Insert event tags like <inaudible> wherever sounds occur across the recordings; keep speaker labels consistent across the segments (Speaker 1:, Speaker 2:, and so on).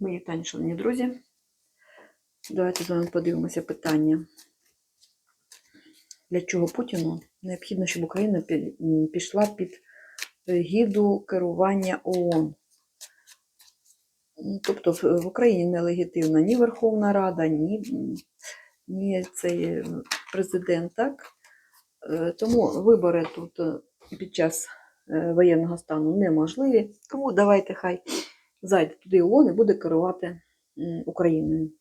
Speaker 1: Мої вітання, шановні друзі. Давайте з вами подивимося питання. Для чого Путіну необхідно, щоб Україна пішла під е, гіду керування ООН? Тобто в Україні нелегітимна ні Верховна Рада, ні, ні цей президент, так? Е, Тому вибори тут е, під час воєнного стану неможливі. Тому давайте хай зайде туди ООН і буде керувати Україною.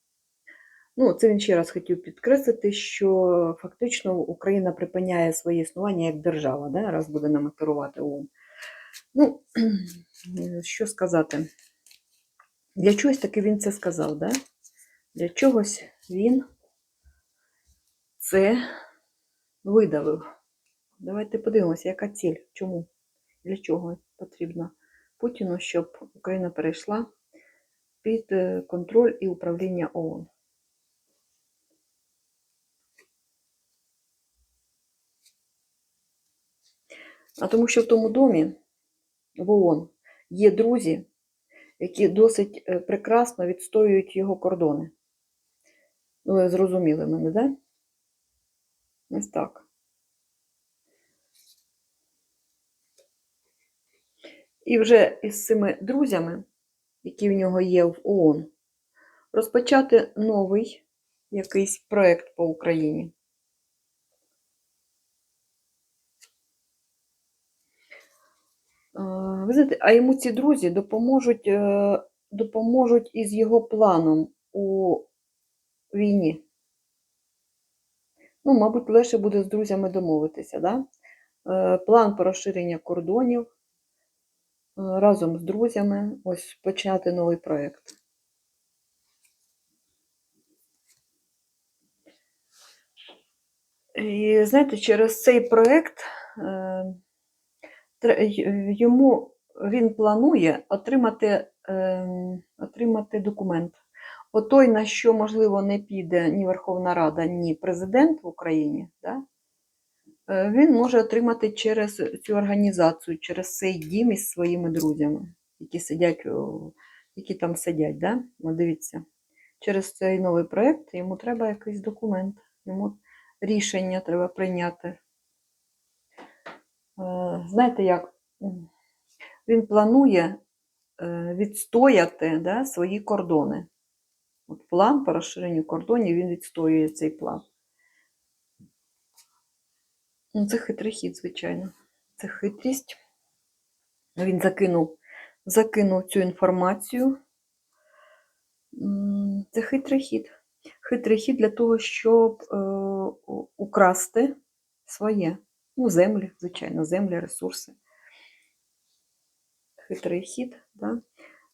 Speaker 1: Ну, це він ще раз хотів підкреслити, що фактично Україна припиняє своє існування як держава, да, раз буде нами керувати ООН. Ну, <clears throat> що сказати? Для чогось таки він це сказав, да? Для чогось він це видавив. Давайте подивимося, яка ціль, чому, для чого потрібно Путіну, щоб Україна перейшла під е, контроль і управління ООН. А тому що в тому домі, в ООН, є друзі, які досить е, прекрасно відстоюють його кордони. Ну, зрозуміли мене, да? Ось так. І вже із цими друзями, які в нього є в ООН, розпочати новий якийсь проєкт по Україні. Ви знаєте, а йому ці друзі допоможуть, е, допоможуть із його планом у війні. Ну, мабуть, легше буде з друзями домовитися, да? Е, План по розширення кордонів разом з друзями, ось почати новий проєкт. І знаєте, через цей проєкт е, й- йому він планує отримати, отримати документ. Отой, на що, можливо, не піде ні Верховна Рада, ні президент в Україні, да? Е, він може отримати через цю організацію, через цей дім із своїми друзями, які сидять, які там сидять. Да? От дивіться, через цей новий проєкт йому треба якийсь документ, йому рішення треба прийняти. Е, Знаєте як? Він планує е, відстояти да, свої кордони. От план по розширенню кордонів, він відстоює цей план. Ну, це хитрий хід, звичайно. Це хитрість. Він закинув, закинув цю інформацію. Це хитрий хід. Хитрий хід для того, щоб е, украсти своє. Ну, землі, звичайно, землі, ресурси. Хитрий хід, да?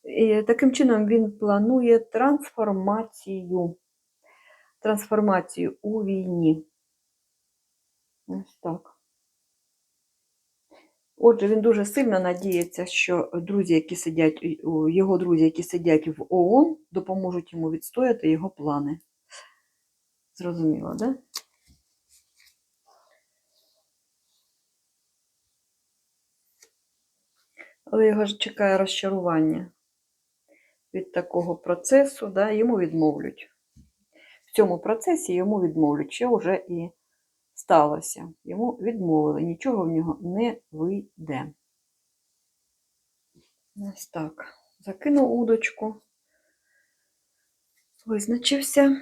Speaker 1: І таким чином він планує трансформацію. Трансформацію у війні. Ось так. Отже, він дуже сильно надіється, що друзі, які сидять, його друзі, які сидять в ООН, допоможуть йому відстояти його плани. Зрозуміло, да? Але його ж чекає розчарування від такого процесу, да, йому відмовлять. В цьому процесі йому відмовлять, що вже і сталося. Йому відмовили, нічого в нього не вийде. Ось так. Закинув удочку, визначився.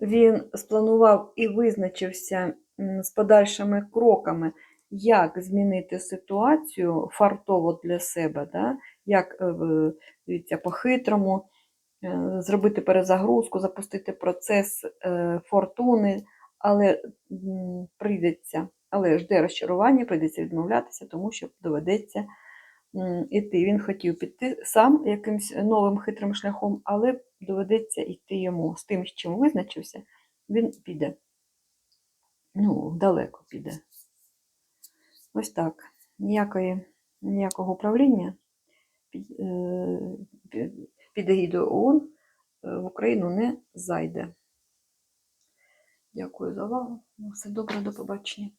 Speaker 1: Він спланував і визначився з подальшими кроками, як змінити ситуацію фартово для себе, да? як е, дивіться, по-хитрому зробити перезагрузку, запустити процес е, фортуни, але прийдеться, але жде розчарування, прийдеться відмовлятися, тому що доведеться м, іти. Він хотів піти сам якимось новим хитрим шляхом, але доведеться йти йому з тим, з чим визначився, він піде. Ну, далеко піде. Ось так. Ніякої, ніякого управління під, егідою ООН е, в Україну не зайде. Дякую за увагу. Ну, Все добре, до побачення.